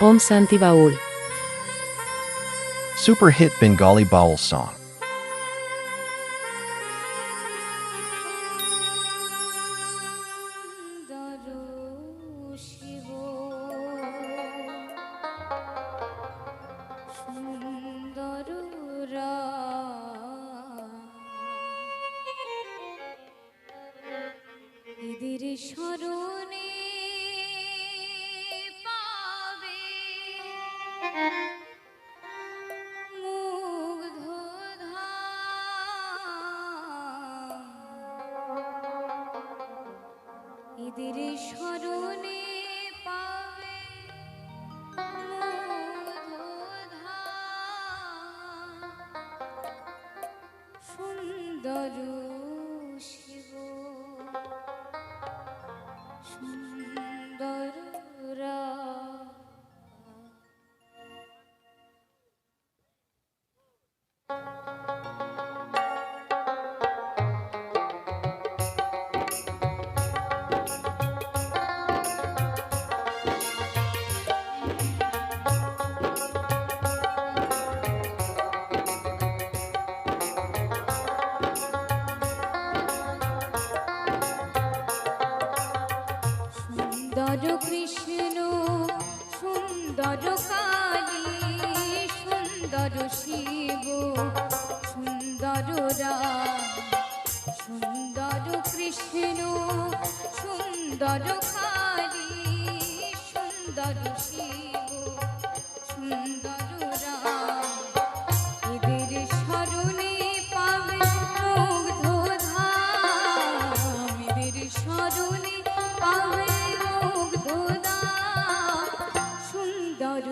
Om Santi Baul. Super hit Bengali Baul song. এদের স্মরণে পাবে সুন্দর শিব সুন্দর সুন্দর কালী সুন্দর শিব সুন্দর স্মরণে পাবে মুগ্ধ সুন্দর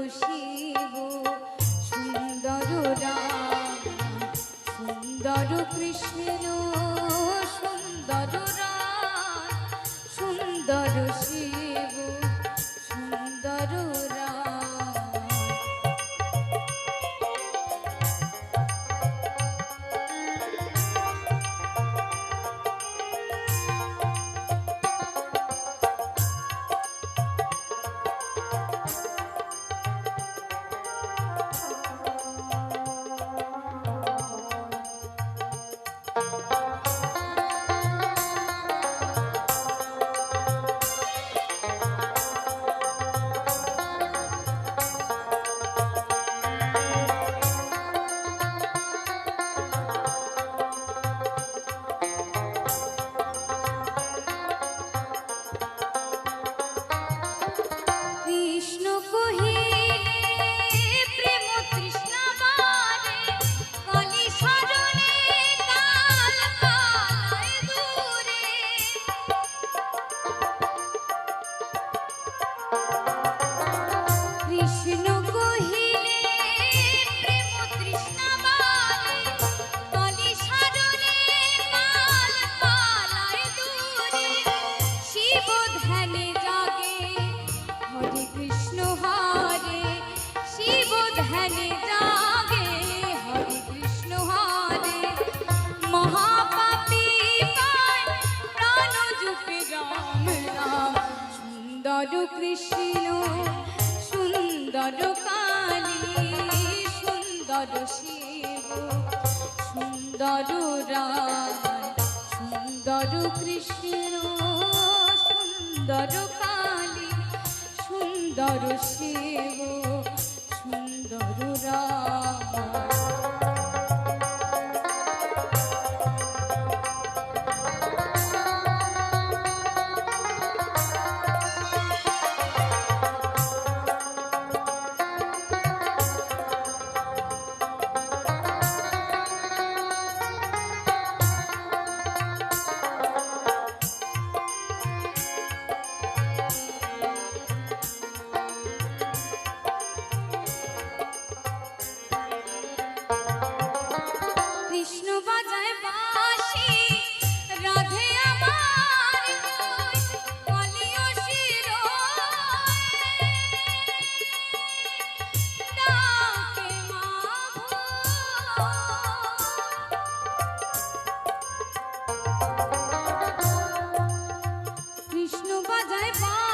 কৃষ্ণ, সুন্দর কালী, সুন্দর শিব, সুন্দর রাম, সুন্দর কৃষ্ণ, সুন্দর কালী, সুন্দর শিব, সুন্দর রাম। বাজায় বা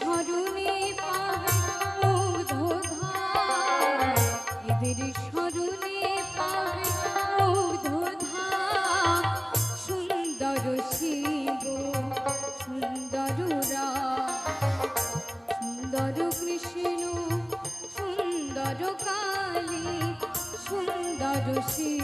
সুন্দর কালী সুন্দর শ্রী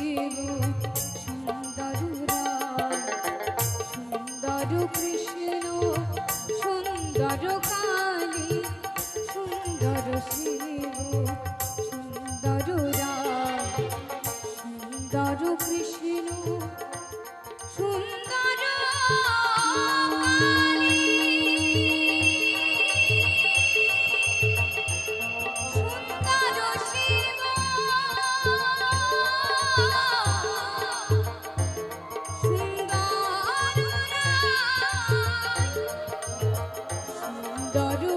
adoro